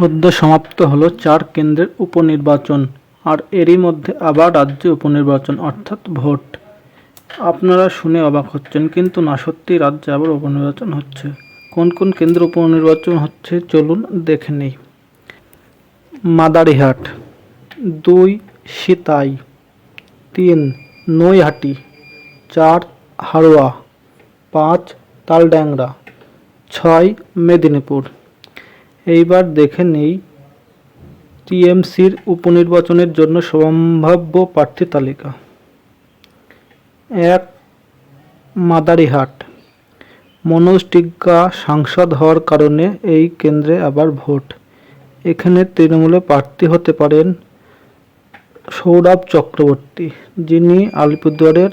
সদ্য সমাপ্ত হলো চার কেন্দ্রের উপনির্বাচন, আর এরই মধ্যে আবার রাজ্যে উপনির্বাচন অর্থাৎ ভোট। আপনারা শুনে অবাক হচ্ছেন, কিন্তু না সত্যি রাজ্যে আবার উপনির্বাচন হচ্ছে। কোন কোন কেন্দ্র উপনির্বাচন হচ্ছে চলুন দেখে নেই। মাদারিহাট, দুই সিতাই, তিন নৈহাটি, চার হাড়োয়া, পাঁচ তালড্যাংরা ছয় মেদিনীপুর। এইবার দেখে নেই টিএমসির উপনির্বাচনের জন্য সম্ভাব্য প্রার্থী তালিকা। এক, মাদারিহাট। মনোজ টিগ্গা সাংসদ হওয়ার কারণে এই কেন্দ্রে আবার ভোট। এখানে তৃণমূলে প্রার্থী হতে পারেন সৌরভ চক্রবর্তী, যিনি আলিপুরদুয়ারের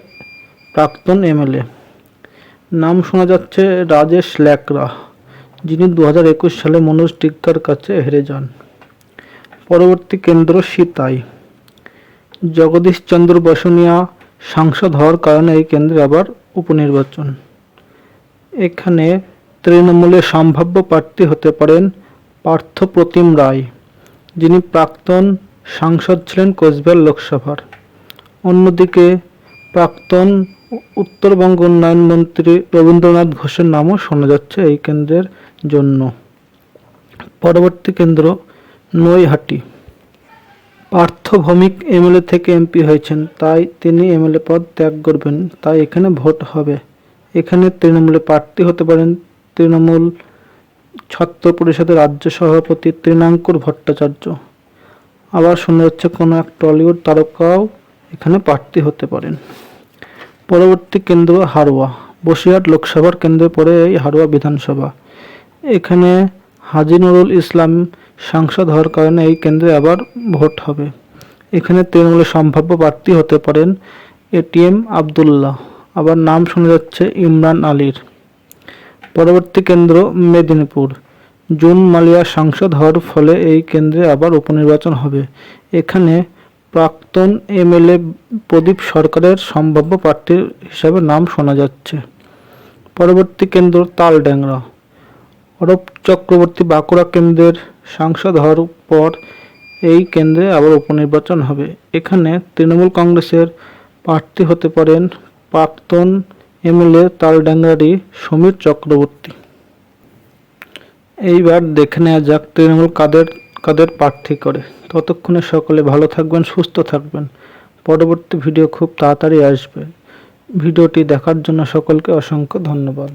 প্রাক্তন এমএলএ। নাম শোনা যাচ্ছে রাজেশ ল্যাকরা যিনি দু হাজার একুশ সালে মনোজ টিক্কার কাছে হেরে যান। পরবর্তী কেন্দ্র সিতাই। জগদীশ চন্দ্র বসুনিয়া সাংসদ হওয়ার কারণে এই কেন্দ্রে আবার উপনির্বাচন। এখানে তৃণমূলের সম্ভাব্য প্রার্থী হতে পারেন পার্থ প্রতিম রায়, যিনি প্রাক্তন সাংসদ ছিলেন কোচবিহার লোকসভার। অন্যদিকে প্রাক্তন উত্তরবঙ্গ উন্নয়ন মন্ত্রী রবীন্দ্রনাথ ঘোষের নামও শোনা যাচ্ছে এই কেন্দ্রের জন্য। পরবর্তী কেন্দ্র নৈহাটি। পার্থ ভৌমিক এমএলএ থেকে এমপি হয়েছেন, তাই তিনি এমএলএ পদ ত্যাগ করবেন, তাই এখানে ভোট হবে। এখানে তৃণমূলে প্রার্থী হতে পারেন তৃণমূল ছাত্র পরিষদের রাজ্য সভাপতি তৃণাঙ্কুর ভট্টাচার্য। আবার শোনা যাচ্ছে কোনো এক টলিউড তারকাও এখানে প্রার্থী হতে পারেন। পরবর্তী কেন্দ্র হারোয়া, বসিরহাট লোকসভার কেন্দ্রে পড়ে এই হারোয়া বিধানসভা। এখানে হাজি নুরুল ইসলাম সাংসদ হওয়ার কারণে এই কেন্দ্রে আবার ভোট হবে। এখানে তৃণমূলের সম্ভাব্য প্রার্থী হতে পারেন এটিএম আবদুল্লাহ। আবার নাম শোনা যাচ্ছে ইমরান আলীর। পরবর্তী কেন্দ্র মেদিনীপুর। জুন মালিয়া সাংসদ হওয়ার ফলে এই কেন্দ্রে আবার উপনির্বাচন হবে। এখানে প্রাক্তন এমএলএ প্রদীপ সরকারের সম্ভাব্য প্রার্থীর হিসাবে নাম শোনা যাচ্ছে। পরবর্তী কেন্দ্র তালড্যাংরা অরূপ চক্রবর্তী বাঁকুড়া কেন্দ্রের সাংসদ হওয়ার পর এই কেন্দ্রে আবার উপনির্বাচন হবে। এখানে তৃণমূল কংগ্রেসের প্রার্থী হতে পারেন প্রাক্তন এমএলএ তালডাঙ্গারি সমীর চক্রবর্তী। এইবার দেখে নেওয়া যাক তৃণমূল কাদের কাদের প্রার্থী করে। ততক্ষণে সকলে ভালো থাকবেন, সুস্থ থাকবেন। পরবর্তী ভিডিও খুব তাড়াতাড়ি আসবে। ভিডিওটি দেখার জন্য সকলকে অসংখ্য ধন্যবাদ।